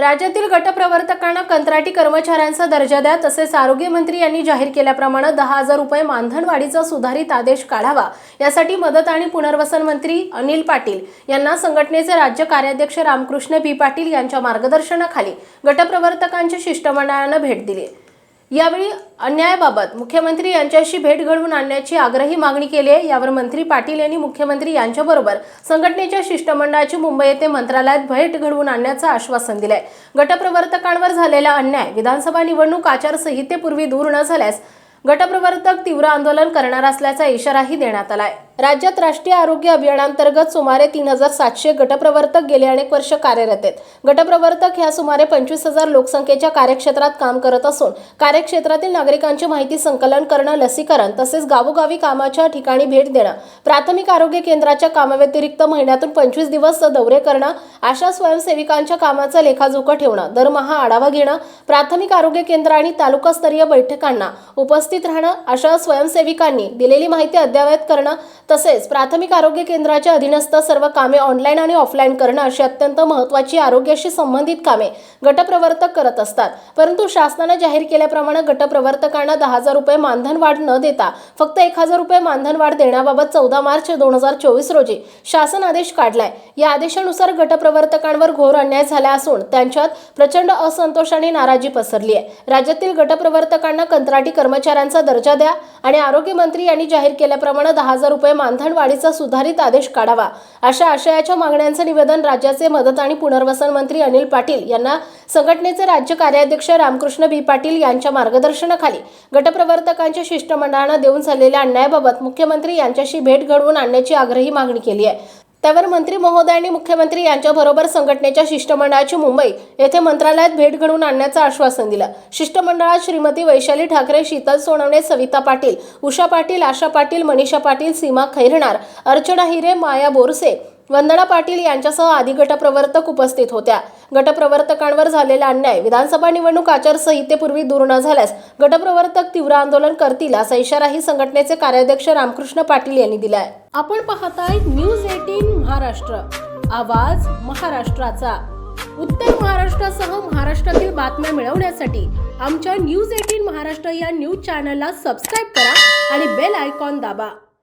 राज्यातील गटप्रवर्तकांना कंत्राटी कर्मचाऱ्यांचा दर्जा द्या तसेच आरोग्यमंत्री यांनी जाहीर केल्याप्रमाणे दहा हजार रुपये मानधनवाढीचा सुधारित आदेश काढावा. यासाठी मदत आणि पुनर्वसन मंत्री अनिल पाटील यांना संघटनेचे राज्य कार्याध्यक्ष रामकृष्ण बी पाटील यांच्या मार्गदर्शनाखाली गटप्रवर्तकांच्या शिष्टमंडळानं भेट दिली. यावेळी अन्यायाबाबत मुख्यमंत्री यांच्याशी भेट घडवून आणण्याची आग्रही मागणी केली आहे. यावर मंत्री पाटील यांनी मुख्यमंत्री यांच्याबरोबर संघटनेच्या शिष्टमंडळाची मुंबई येथे मंत्रालयात भेट घडवून आणण्याचं आश्वासन दिलंय. गटप्रवर्तकांवर झालेला अन्याय विधानसभा निवडणूक आचारसंहितेपूर्वी दूर न झाल्यास गटप्रवर्तक तीव्र आंदोलन करणार असल्याचा इशाराही देण्यात आलाय. राज्यात राष्ट्रीय आरोग्य अभियानांतर्गत सुमारे तीन हजार सातशे गटप्रवर्तक गेले अनेक वर्ष कार्यरत आहेत. गटप्रवर्तक ह्या सुमारे पंचवीस हजार लोकसंख्येच्या कार्यक्षेत्रात काम करत असून कार्यक्षेत्रातील नागरिकांची माहिती संकलन करणं लसीकरण तसेच गावोगावी कामाच्या ठिकाणी भेट देणं प्राथमिक आरोग्य केंद्राच्या कामाव्यतिरिक्त महिन्यातून पंचवीस दिवस दौरे करणं आशा स्वयंसेविकांच्या कामाचा लेखाजोखा ठेवणं दरमहा आढावा घेणं प्राथमिक आरोग्य केंद्र आणि तालुकास्तरीय बैठकांना उपस्थित राहणं अशा स्वयंसेविकांनी दिलेली माहिती अद्ययावत करणं तसेच प्राथमिक आरोग्य केंद्राच्या अधीनस्थ सर्व कामे ऑनलाईन आणि ऑफलाईन करणं अशी अत्यंत महत्त्वाची आरोग्याशी संबंधित कामे गटप्रवर्तक करत असतात. परंतु शासनानं जाहीर केल्याप्रमाणे गटप्रवर्तकांना दहा हजार रुपये मानधन वाढ न देता फक्त एक हजार रुपये मानधन वाढ देण्याबाबत चौदा मार्च दोन हजार चोवीस रोजी शासन आदेश काढलाय. या आदेशानुसार गटप्रवर्तकांवर घोर अन्याय झाला असून त्यांच्यात प्रचंड असंतोष आणि नाराजी पसरली आहे. राज्यातील गटप्रवर्तकांना कंत्राटी कर्मचाऱ्यांचा दर्जा द्या आणि आरोग्यमंत्री यांनी जाहीर केल्याप्रमाणे दहा हजार रुपये मानधनवाढीचा सुधारित आदेश काढावा. अशा आशयाच्या मागण्यांचं निवेदन राज्याचे मदत आणि पुनर्वसन मंत्री अनिल पाटील यांना संघटनेचे राज्य कार्याध्यक्ष रामकृष्ण बी पाटील यांच्या मार्गदर्शनाखाली गटप्रवर्तकांच्या शिष्टमंडळानं देऊन झालेल्या अन्यायाबाबत मुख्यमंत्री यांच्याशी भेट घडवून आणण्याची आग्रही मागणी केली आहे. त्यावर मंत्री महोदय आणि मुख्यमंत्री यांच्याबरोबर संघटनेच्या शिष्टमंडळाची मुंबई येथे मंत्रालयात भेट घडवून आणण्याचं आश्वासन दिलं. शिष्टमंडळात श्रीमती वैशाली ठाकरे शीतल सोनवणे सविता पाटील उषा पाटील आशा पाटील मनीषा पाटील सीमा खैरणार अर्चना हिरे माया बोरसे वंदना पाटील यांच्यासह आदी गटप्रवर्तक उपस्थित होत्या. गटप्रवर्तकांवर झालेला अन्याय विधानसभा निवडणूक आचारसंहितेपूर्वी दूर न झाल्यास गटप्रवर्तक तीव्र आंदोलन करतील असा इशाराही संघटनेचे कार्याध्यक्ष रामकृष्ण पाटील यांनी दिलाय. आपण पाहताय न्यूज एटीन महाराष्ट्र. आवाज महाराष्ट्राचा. उत्तर महाराष्ट्रासह महाराष्ट्रातील बातम्या मिळवण्यासाठी आमच्या न्यूज एटीन महाराष्ट्र या न्यूज चॅनलला सबस्क्राईब करा आणि बेल आयकॉन दाबा.